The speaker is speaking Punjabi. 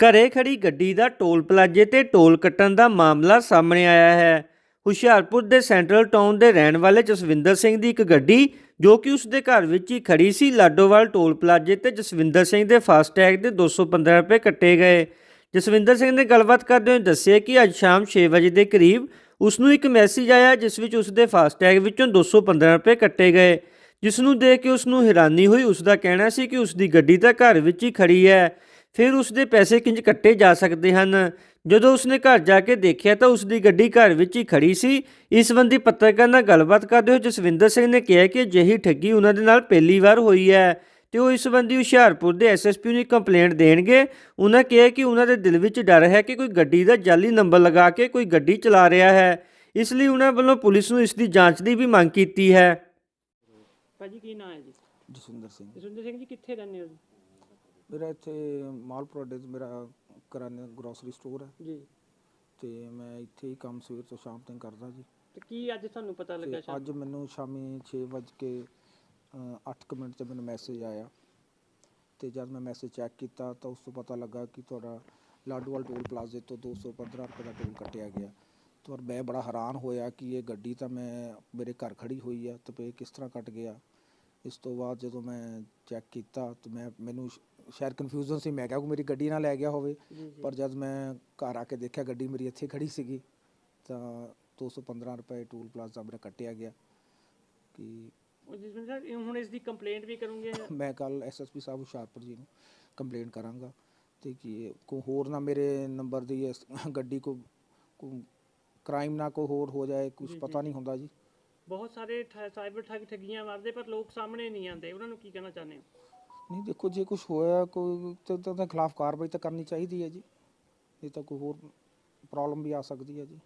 ਘਰੇ ਖੜੀ ਗੱਡੀ ਦਾ ਟੋਲ ਪਲਾਜ਼ੇ ਤੇ ਟੋਲ ਕੱਟਣ ਦਾ ਮਾਮਲਾ ਸਾਹਮਣੇ ਆਇਆ ਹੈ। ਹੁਸ਼ਿਆਰਪੁਰ ਦੇ ਸੈਂਟਰਲ ਟਾਊਨ ਦੇ ਰਹਿਣ ਵਾਲੇ ਜਸਵਿੰਦਰ ਸਿੰਘ ਦੀ ਇੱਕ ਗੱਡੀ, ਜੋ ਕਿ ਉਸ ਦੇ ਘਰ ਵਿੱਚ ਹੀ ਖੜੀ ਸੀ, ਲਾਡੋਵਾਲ ਟੋਲ ਪਲਾਜ਼ੇ ਤੇ ਜਸਵਿੰਦਰ ਸਿੰਘ ਦੇ ਫਾਸਟੈਗ ਦੇ 215 ਰੁਪਏ ਕੱਟੇ ਗਏ। ਜਸਵਿੰਦਰ ਸਿੰਘ ਨੇ ਗੱਲਬਾਤ ਕਰਦੇ ਹੋਏ ਦੱਸਿਆ ਕਿ ਅੱਜ ਸ਼ਾਮ 6 ਵਜੇ ਦੇ ਕਰੀਬ ਉਸ ਨੂੰ ਇੱਕ ਮੈਸੇਜ ਆਇਆ, ਜਿਸ ਵਿੱਚ ਉਸ ਦੇ ਫਾਸਟੈਗ ਵਿੱਚੋਂ 215 ਰੁਪਏ ਕੱਟੇ ਗਏ। ਜਿਸ ਨੂੰ ਦੇਖ ਕੇ ਉਸ ਨੂੰ ਹੈਰਾਨੀ ਹੋਈ, ਉਸ ਦਾ ਕਹਿਣਾ ਸੀ ਕਿ ਉਸ ਦੀ ਗੱਡੀ ਤਾਂ ਘਰ ਵਿੱਚ ਹੀ ਖੜੀ ਹੈ। ਫਿਰ ਉਸ ਦੇ ਪੈਸੇ ਕਿੰਜ ਕੱਟੇ ਜਾ ਸਕਦੇ ਹਨ? ਜਦੋਂ ਉਸਨੇ ਘਰ ਜਾ ਕੇ ਦੇਖਿਆ ਤਾਂ ਉਸ ਦੀ ਗੱਡੀ ਘਰ ਵਿੱਚ ਹੀ ਖੜੀ ਸੀ। ਇਸ ਸੰਬੰਧੀ ਪੱਤਰਕਾਰ ਨਾਲ ਗੱਲਬਾਤ ਕਰਦੇ ਹੋਏ ਜਸਵਿੰਦਰ ਸਿੰਘ ਨੇ ਕਿਹਾ ਕਿ ਅਜਿਹੀ ਠੱਗੀ ਉਹਨਾਂ ਦੇ ਨਾਲ ਪਹਿਲੀ ਵਾਰ ਹੋਈ ਹੈ ਤੇ ਉਹ ਇਸ ਸੰਬੰਧੀ ਹੁਸ਼ਿਆਰਪੁਰ ਦੇ ਐਸਐਸਪੀ ਨੂੰ ਕੰਪਲੇਂਟ ਦੇਣਗੇ। ਉਹਨਾਂ ਕਿਹਾ ਕਿ ਉਹਨਾਂ ਦੇ ਦਿਲ ਵਿੱਚ ਡਰ ਹੈ ਕਿ ਕੋਈ ਗੱਡੀ ਦਾ ਜਾਲੀ ਨੰਬਰ ਲਗਾ ਕੇ ਕੋਈ ਗੱਡੀ ਚਲਾ ਰਿਹਾ ਹੈ। ਇਸ ਲਈ ਉਹਨਾਂ ਵੱਲੋਂ ਪੁਲਿਸ ਨੂੰ ਇਸ ਦੀ ਜਾਂਚ ਦੀ ਵੀ ਮੰਗ ਕੀਤੀ ਹੈ। ਭਾਜੀ ਕੀ ਨਾਂ ਹੈ ਜੀ? ਜਸਵਿੰਦਰ ਸਿੰਘ। ਜਸਵਿੰਦਰ ਸਿੰਘ ਜੀ ਕਿੱਥੇ ਰਹਿੰਦੇ ਹੋ ਜੀ? ਮੇਰਾ ਇੱਥੇ ਮਾਲਪੁਰ ਅੱਡੇ 'ਤੇ ਮੇਰਾ ਕਰਿਆਨੇ ਗਰੋਸਰੀ ਸਟੋਰ ਹੈ। ਜੀ। ਤੇ ਮੈਂ ਇੱਥੇ ਹੀ ਕੰਮ ਸਵੇਰ ਤੋਂ ਸ਼ਾਮ ਤੱਕ ਕਰਦਾ ਜੀ। ਤੇ ਕੀ ਅੱਜ ਤੁਹਾਨੂੰ ਪਤਾ ਲੱਗਾ ਤੇ ਅੱਜ ਮੈਨੂੰ ਸ਼ਾਮੀ 6 ਵਜੇ ਕੇ 8 ਮਿੰਟ ਤੇ ਮੈਨੂੰ ਮੈਸੇਜ ਆਇਆ। ਤੇ ਜਦ ਮੈਂ ਮੈਸੇਜ ਚੈੱਕ ਕੀਤਾ ਤਾਂ ਉਸ ਤੋਂ ਪਤਾ ਲੱਗਾ ਕਿ ਤੁਹਾਡਾ ਲਾਡੋਵਾਲ ਟੋਲ ਪਲਾਜ਼ੇ ਤੋਂ 215 ਰੁਪਏ ਦਾ ਟੋਲ ਕੱਟਿਆ ਗਿਆ। ਤੇ ਮੈਂ ਬੜਾ ਹੈਰਾਨ ਹੋਇਆ ਕਿ ਇਹ ਗੱਡੀ ਤਾਂ ਮੈਂ ਮੇਰੇ ਘਰ ਖੜੀ ਹੋਈ ਆ ਤੇ ਪੇ ਕਿਸ ਤਰ੍ਹਾਂ ਕੱਟ ਗਿਆ। ਇਸ ਤੋਂ ਬਾਅਦ ਜਦੋਂ ਮੈਂ ਚੈੱਕ ਕੀਤਾ ਤੇ ਮੈਂ ਮੈਨੂੰ ਸ਼- ਸ਼ਾਇਦ ਕਨਫਿਊਜ਼ਨ ਸੀ ਮੈਂ ਕਿਹਾ ਕਿ ਮੇਰੀ ਗੱਡੀ ਨਾਲ ਲੈ ਗਿਆ ਹੋਵੇ। ਪਰ ਜਦ ਮੈਂ ਘਰ ਆ ਕੇ ਦੇਖਿਆ ਗੱਡੀ ਮੇਰੀ ਇੱਥੇ ਖੜੀ ਸੀਗੀ ਤਾਂ 215 ਰੁਪਏ ਟੋਲ ਪਲਾਜ਼ਾ ਮੇਰਾ ਕੱਟਿਆ ਗਿਆ ਕਿ ਜਸਵਿੰਦਰ ਸਾਹਿਬ, ਹੁਣ ਇਸ ਦੀ ਕੰਪਲੇਂਟ ਵੀ ਕਰੋਗੇ ਮੈਂ ਕੱਲ ਐਸਐਸਪੀ ਸਾਹਿਬ ਹੁਸ਼ਿਆਰਪੁਰ ਜੀ ਨੂੰ ਕੰਪਲੇਂਟ ਕਰਾਂਗਾ ਤੇ ਕਿ ਕੋ ਹੋਰ ਨਾ ਮੇਰੇ ਨੰਬਰ ਦੀ ਗੱਡੀ ਕੋ ਕ੍ਰਾਈਮ ਨਾ ਕੋ ਹੋਰ ਹੋ ਜਾਏ ਕੁਝ ਪਤਾ। ਨਹੀਂ ਹੁੰਦਾ ਜੀ। ਬਹੁਤ ਸਾਰੇ ਸਾਈਬਰ ਠੱਗ ਠੱਗੀਆਂ ਮਾਰਦੇ ਪਰ ਲੋਕ ਸਾਹਮਣੇ ਨਹੀਂ ਆਉਂਦੇ। ਉਹਨਾਂ ਨੂੰ ਕੀ ਕਹਿਣਾ ਚਾਹੁੰਦੇ ਹੋ? ਨਹੀਂ, ਦੇਖੋ ਜੇ ਕੁਝ ਹੋਇਆ, ਕੋਈ ਤੇ ਤਾਂ ਉਹਦੇ ਖਿਲਾਫ ਕਾਰਵਾਈ ਤਾਂ ਕਰਨੀ ਚਾਹੀਦੀ ਹੈ ਜੀ। ਇਹ ਤਾਂ ਕੋਈ ਹੋਰ ਪ੍ਰੋਬਲਮ ਵੀ ਆ ਸਕਦੀ ਹੈ ਜੀ।